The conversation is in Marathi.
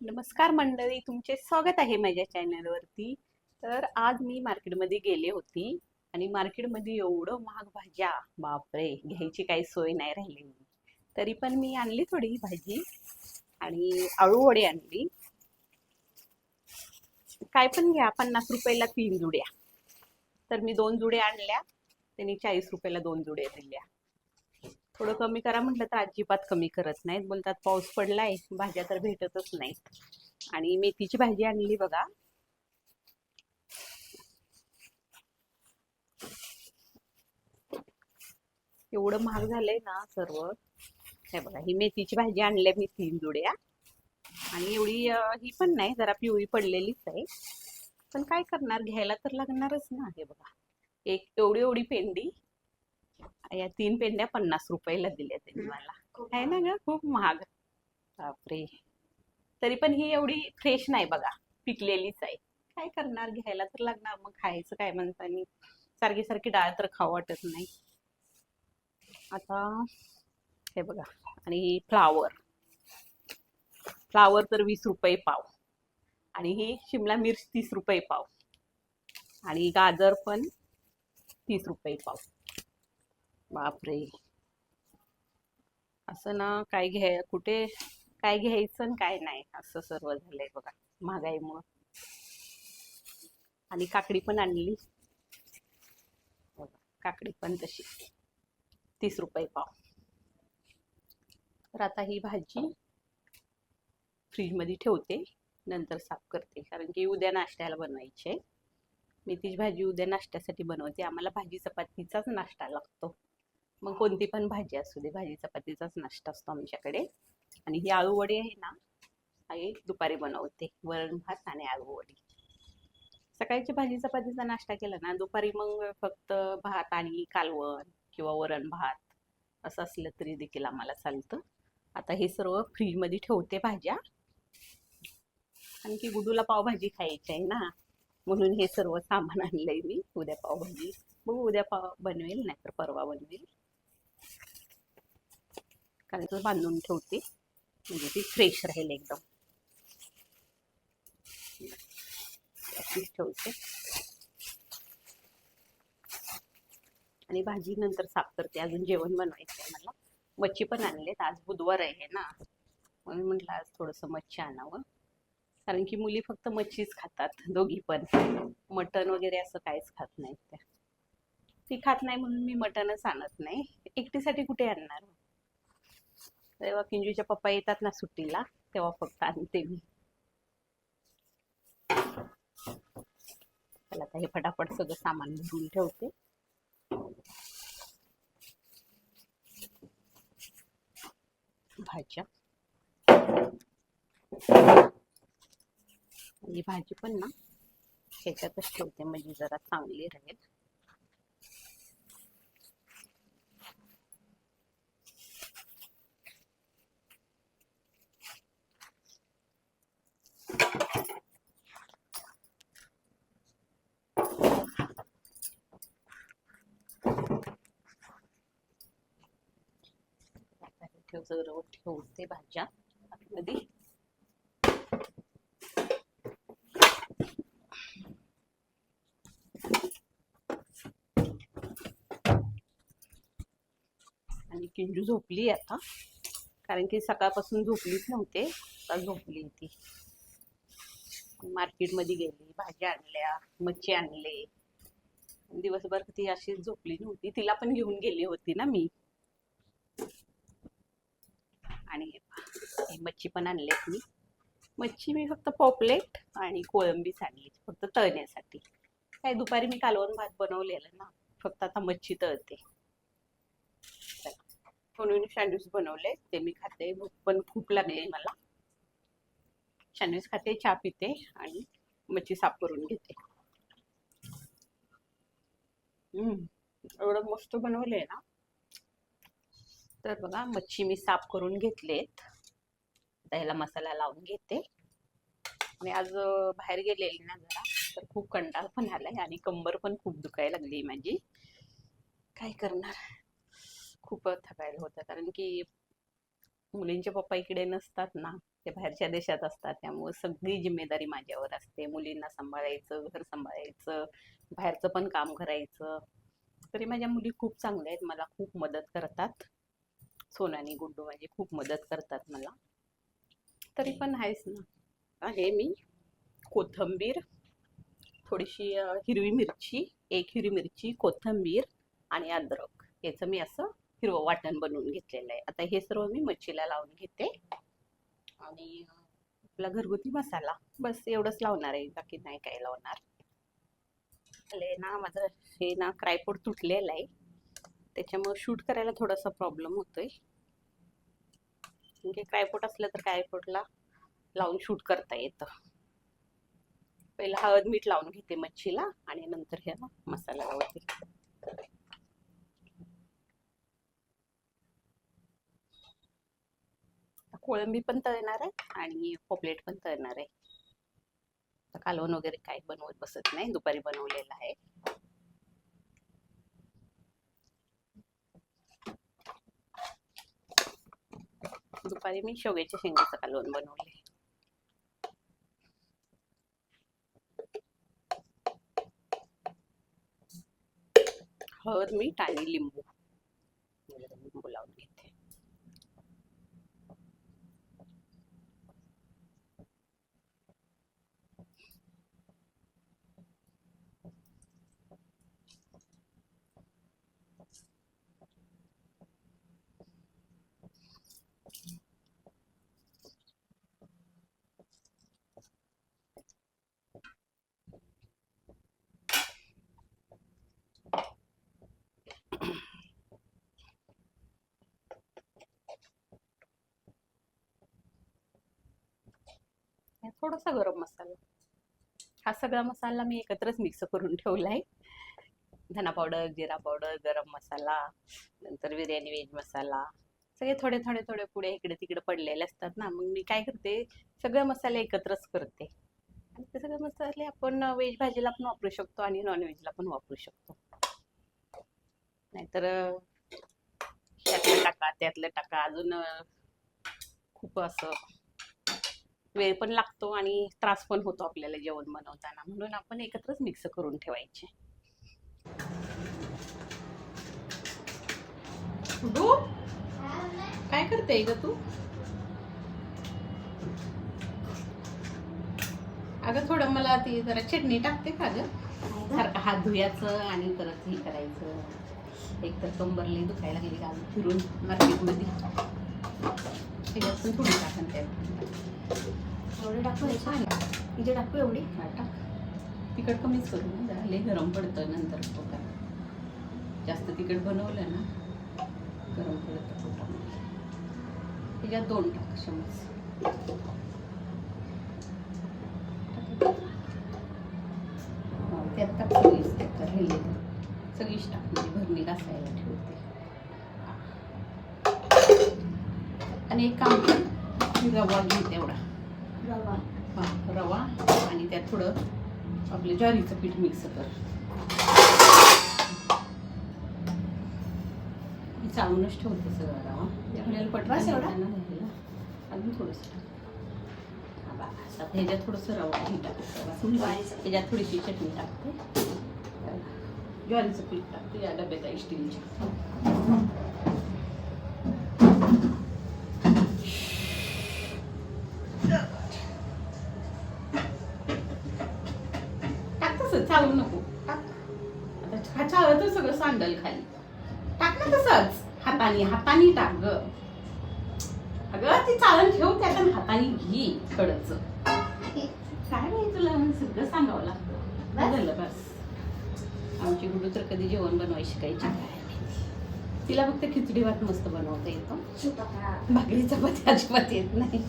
नमस्कार मंडळी तुमचे स्वागत आहे माझ्या चॅनलवरती. तर आज मी मार्केटमध्ये गेले होती आणि मार्केटमध्ये एवढं महाग भाज्या बापरे घ्यायची काही सोय नाही राहिली तरी पण मी आणली थोडी भाजी आणि आळूवडी आणली. काय पण घ्या पन्नास रुपयाला तीन जुड्या. तर मी दोन जुड्या आणल्या त्यांनी चाळीस रुपयाला दोन जुड्या दिल्या. थोडं कमी करा म्हटलं तर अजिबात कमी करत नाहीत. बोलतात पाऊस पडलाय भाज्या तर भेटतच नाहीत. आणि मेथीची भाजी आणली बघा. एवढं महाग झालंय ना सर्व. हे बघा ही मेथीची भाजी आणल्या मी तीन जुड्या. आणि एवढी ही पण नाही जरा पिवळी पडलेलीच आहे. पण काय करणार घ्यायला तर लागणारच ना हे बघा. एक एवढी एवढी पेंडी. या तीन पेंड्या पन्नास रुपयाला दिल्या त्यांनी मला. आहे ना ग? खूप महाग. बापरे. तरी पण ही एवढी फ्रेश नाही बघा. पिकलेलीच आहे. काय करणार? घ्यायला तर लागणार. मग खायचं काय म्हणतानी सारखी सारखी डाळ तर खाऊ वाटत नाही. आता हे बघा. आणि फ्लावर. फ्लावर तर वीस रुपये पाव. आणि ही शिमला मिर्च तीस रुपये पाव. आणि गाजर पण तीस रुपये पाव. बापरे. असं ना काय घ्याय कुठे काय घ्यायचं आणि काय नाही असं सर्व झालंय बघा महागाईमुळं. आणि काकडी पण आणली. काकडी पण तशी. तीस रुपये पाव. तर आता ही भाजी फ्रीजमध्ये ठेवते नंतर साफ करते कारण की उद्या नाश्त्याला बनवायची. आहे मेथीची भाजी उद्या नाश्त्यासाठी बनवते आम्हाला भाजी चपातीचाच नाश्ता लागतो. मग कोणती पण भाजी असू दे भाजी चपातीचाच नाश्ता असतो आमच्याकडे. आणि ही आळू वडी आहे ना आई दुपारी बनवते वरण भात आणि आळू वडी. सकाळची भाजी चपातीचा नाश्ता केला ना दुपारी मग फक्त भात आणि कालवण किंवा वरण भात असं असलं तरी देखील आम्हाला चालतं. आता हे सर्व फ्रीजमध्ये ठेवते भाज्या. आणखी गुडूला पावभाजी खायची आहे ना म्हणून हे सर्व सामान आणलंय मी. उद्या पावभाजी बघू उद्या पाव बनवेल नाहीतर परवा बनवेल. कारण तो बांधून ठेवते. म्हणजे ती फ्रेश राहील एकदम. अशीच ठेवते. आणि भाजी नंतर साफ करते. अजून जेवण बनवायचं आहे मला. मच्छी पण आणलेत. आज बुधवार आहे ना. म्हणून म्हटलं आज थोडंसं मच्छी आणावं. कारण की मुली फक्त मच्छीच खातात दोघी पण. मटण वगैरे असं काहीच खात नाहीत त्या. ती खात नाही म्हणून मी मटणच आणत नाही. एकटीसाठी कुठे आणणार? तेव्हा किंजूच्या पप्पा येतात ना सुट्टीला तेव्हा फक्त आणते मी. चला आता हे फटाफट सगळं सामान भरून ठेवते. भाज्या. ही भाजी पण ना ह्याच्यातच ठेवते म्हणजे जरा चांगली राहील. आता हे ठेव ठेवते भाज्या. आतमध्ये आणि किंजू झोपली आता. कारण की सकाळपासून झोपलीच नव्हते आता झोपली ती. मार्केटमध्ये गेली भाज्या आणल्या मच्छी आणले. दिवसभर ती अशीच झोपली नव्हती. तिला पण घेऊन गेली होती ना मी. आणि ही मच्छी पण आणल्यात मी. मच्छी मी फक्त पॉपलेट आणि कोळंबीच आणली फक्त तळण्यासाठी. काय दुपारी मी कालवण भात बनवलेलं ना फक्त आता मच्छी तळते. म्हणून सँडविच बनवले ते मी खाते भूक पण खूप लागली मला. सँडविच खाते चहा पिते आणि मच्छी साफ करून घेते. हम्म एवढं मस्त बनवलंय ना. तर बघा मच्छी मी साफ करून घेतलेत. आता ह्याला मसाला लावून घेते. आणि आज बाहेर गेलेली ना जरा तर खूप कंटाळ पण आलाय आणि कंबर पण खूप दुखायला लागली माझी. काय करणार? खूप थकायला होतं कारण की मुलींचे पप्पा इकडे नसतात ना ते बाहेरच्या देशात असतात त्यामुळे सगळी जिम्मेदारी माझ्यावर असते. मुलींना सांभाळायचं घर सांभाळायचं बाहेरचं पण काम करायचं. तरी माझ्या मुली खूप चांगल्या आहेत मला खूप मदत करतात. सोनानी गुड्डू माझी खूप मदत करतात मला. तरी पण आहेच ना. आहे मी. कोथंबीर थोडीशी हिरवी मिरची एक हिरवी मिरची कोथंबीर आणि अद्रक. याचं मी असं हिरवं वाटण बनवून घेतलेलं आहे. आता हे सर्व मी मच्छीला लावून घेते. आणि आपला घरगुती मसाला. बस एवढंच लावणार आहे. बाकी नाही काय लावणार. ना माझं हे ना क्रायपोड तुटलेलं आहे. त्याच्यामुळे शूट करायला थोडासा प्रॉब्लेम होतोय. म्हणजे ट्रायपोट असलं तर ट्रायपोटला लावून शूट करता येतं. पहिला हळद मीठ लावून घेते मच्छीला आणि नंतर ह्या मसाला लावते. कोळंबी पण तळणार आहे आणि पॉपलेट पण तळणार आहे. कालवण वगैरे काही बनवत बसत नाही दुपारी बनवलेलं आहे. दुपारी मी शेवग्याच्या शेंगाचं कालवण बनवले हळद मीठ आणि लिंबू लिंबू लावून घेते आणि थोडासा गरम मसाला. हा सगळा मसाला मी एकत्रच मिक्स करून ठेवला आहे धना पावडर जिरा पावडर गरम मसाला नंतर बिर्याणी व्हेज मसाला. सगळे थोडे थोडे थोडे पुढे इकडे तिकडे पडलेले असतात ना मग मी काय करते सगळे मसाले एकत्रच करते. आणि ते सगळे मसाले आपण व्हेज भाजीला पण वापरू शकतो आणि नॉनव्हेजला पण वापरू शकतो. नाहीतर त्यातलं टाका त्यातलं टाका. अजून खूप असं वेळ पण लागतो आणि त्रास पण होतो आपल्याला जेवण बनवताना. म्हणून आपण एकत्रच मिक्स करून ठेवायचे. काय करते ग तू? अगं थोडं मला ती जरा चटणी टाकते का ग? सारखं हात धुयाचं आणि परत हे करायचं. एक तर कंबरली दुखायला लागली का? फिरून मार्केटमध्ये त्याच्यात पण थोडी टाकन त्यात एवढे टाकू याच्यात इथे टाकू एवढी. हा, टाक. तिखट कमीच करू ना जरा. लई गरम पडतं नंतर पोटात. जास्त तिखट बनवलं ना गरम पडतं पोटामध्ये. त्याच्यात दोन टाक चमच त्यात टाक सगळीच. त्यात राहिली सगळीच टाक म्हणजे भरणी घासायला. आणि एक काम कर रवा घे तेवढा. रवा. हा रवा आणि त्यात थोडं आपलं ज्वारीचं पीठ मिक्स कर. मी चाळूनच ठेवते सगळं रवा. आपल्याला पटकन बस एवढा? अजून थोडंसं टाक. हा, ह्याच्यात थोडंसं रवा हे टाकते रवा. ज्वारीचं. ह्याच्यात थोडीशी चटणी टाकते. ज्वारीचं पीठ टाकते या डब्यात स्टीलच्या टाक तसं चालू नको. टाक. आता सगळं सांडल खाली. टाक ना तसंच. हाताने हाताने टाक ग. अगं ती चालण ठेव आणि हाताने घे कडच काय नाही तुला सगळं सांगावं लागतं. झालं बस. आमची गुडू तर कधी जेवण बनवायला शिकायची. तिला फक्त खिचडी भात मस्त बनवता येतो. भाकरी चपाती अजिबात येत नाही.